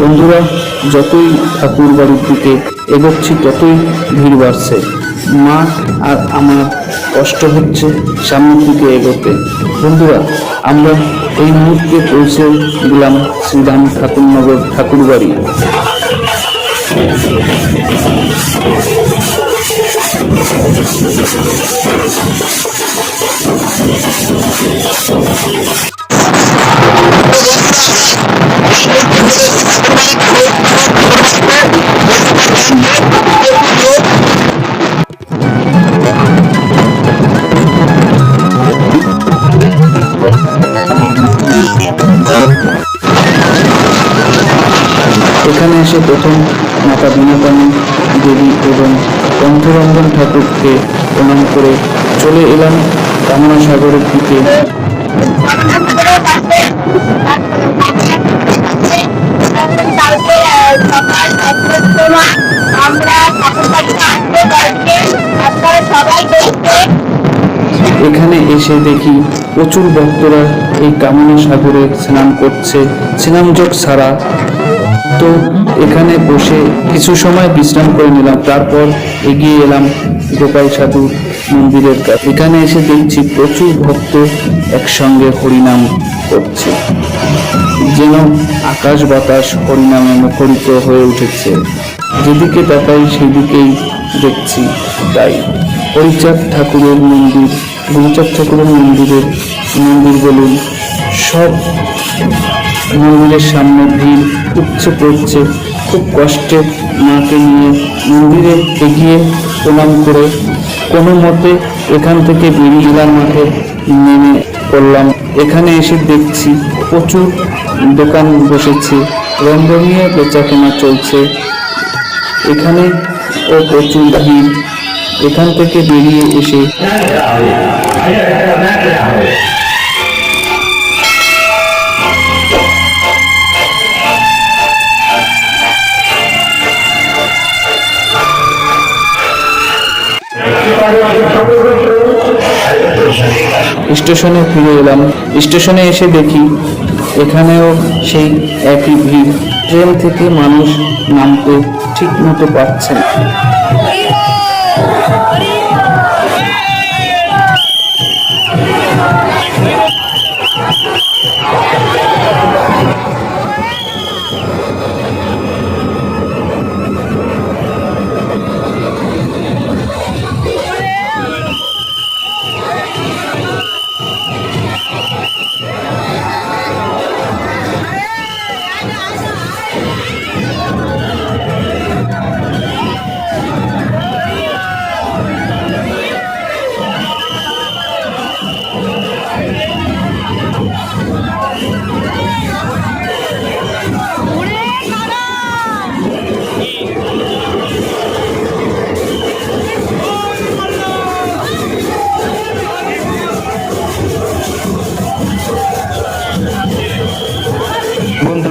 বন্ধুরা, যতই ঠাকুর বাড়ির দিকে এগোচ্ছি, ততই ভিড় বাড়ছে। মা আর আমার কষ্ট হচ্ছে সামনের দিকে এগোতে। বন্ধুরা, আমরা এই মুহূর্তে পৌঁছে গেলাম শ্রীরাম ঠাকুরনগর ঠাকুর বাড়ি। এখানে এসে প্রথম মাতা বিনাপানি দেবী এবং কণ্ঠরঞ্জন ঠাকুরকে প্রণাম করে চলে এলাম কামনা সাগরের দিকে। এখানে এসে দেখি প্রচুর ভক্তরা এই কামনা সাগরে স্নান করছে, স্নানযোগ ছাড়া তো এখানে বসে কিছু সময় বিশ্রাম করে নিলাম, তারপর এগিয়ে এলাম গোপাল সাধু মন্দিরের কাছে। এখানে এসে দেখছি প্রচুর ভক্ত একসঙ্গে হরিনাম করছে, যেন আকাশ বাতাস হরিনামে মুখরিত হয়ে উঠেছে। যেদিকে তাকাই সেদিকেই দেখছি তাই। হরিচাঁদ ঠাকুরের মন্দির হরিচাঁদ ঠাকুরের মন্দিরের মন্দির বলুন, সব মন্দিরের সামনে ভিড়, উপচে পড়ছে। খুব কষ্টে মাকে নিয়ে মন্দিরে এগিয়ে প্রণাম করে কোনো মতে এখান থেকে বেরিয়ে মাঠে নেমে পড়লাম। এখানে এসে দেখছি প্রচুর দোকান বসেছে রমরমিয়ে বেচা কেনা চলছে। এখানে ও প্রচুর ভিড়। এখান থেকে বেরিয়ে এসে স্টেশনে ফিরে এলাম স্টেশনে এসে দেখি এখানেও সেই একই ভিড় ট্রেন থেকে মানুষ নামতে ঠিক মতো পাচ্ছে না।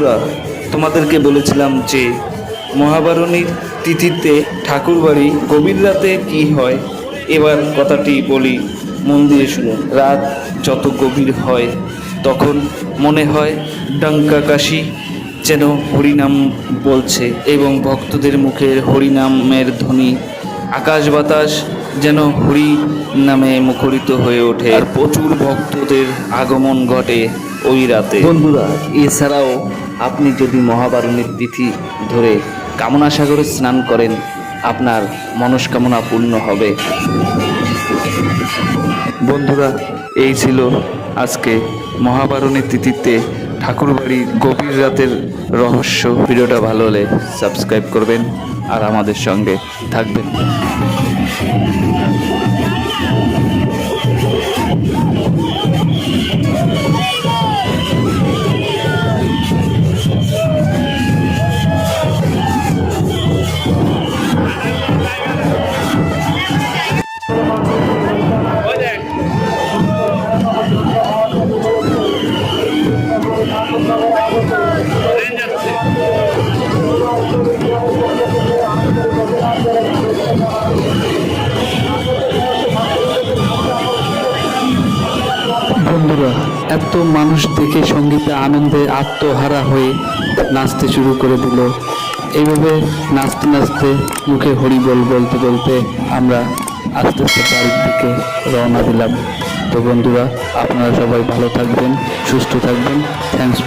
বন্ধুরা, তোমাদেরকে বলেছিলাম যে মহাবারণীর তিথিতে ঠাকুরবাড়ি গভীর রাতে কি হয়? এবার কথাটি বলি, মন দিয়ে শুনুন। রাত যত গভীর হয়, তখন মনে হয় ডাঙ্কা কাশি যেন হরিনাম বলছে এবং ভক্তদের মুখের হরিনামের ধ্বনি, আকাশ বাতাস যেন হরি নামে মুখরিত হয়ে ওঠে। আর প্রচুর ভক্তদের আগমন ঘটে। ওই রাতে। বন্ধুরা, এছাড়াও আপনি যদি মহাবারণীর তিথি ধরে কামনা সাগরে স্নান করেন, আপনার মনস্কামনা পূর্ণ হবে। বন্ধুরা, এই ছিল আজকে মহাবারণীর তিথিতে ঠাকুরবাড়ি গভীর রাতের রহস্য। ভিডিওটা ভালো হলে সাবস্ক্রাইব করবেন আর আমাদের সঙ্গে থাকবেন। তো মানুষ দেখে সঙ্গীতে আনন্দে আত্মহারা হয়ে নাচতে শুরু করে দিল। এইভাবে নাচতে নাচতে মুখে হরি বল বলতে বলতে আমরা আস্তে আস্তে বাড়ির দিকে রওনা দিলাম। তো বন্ধুরা, আপনারা সবাই ভালো থাকবেন, সুস্থ থাকবেন। Thanks for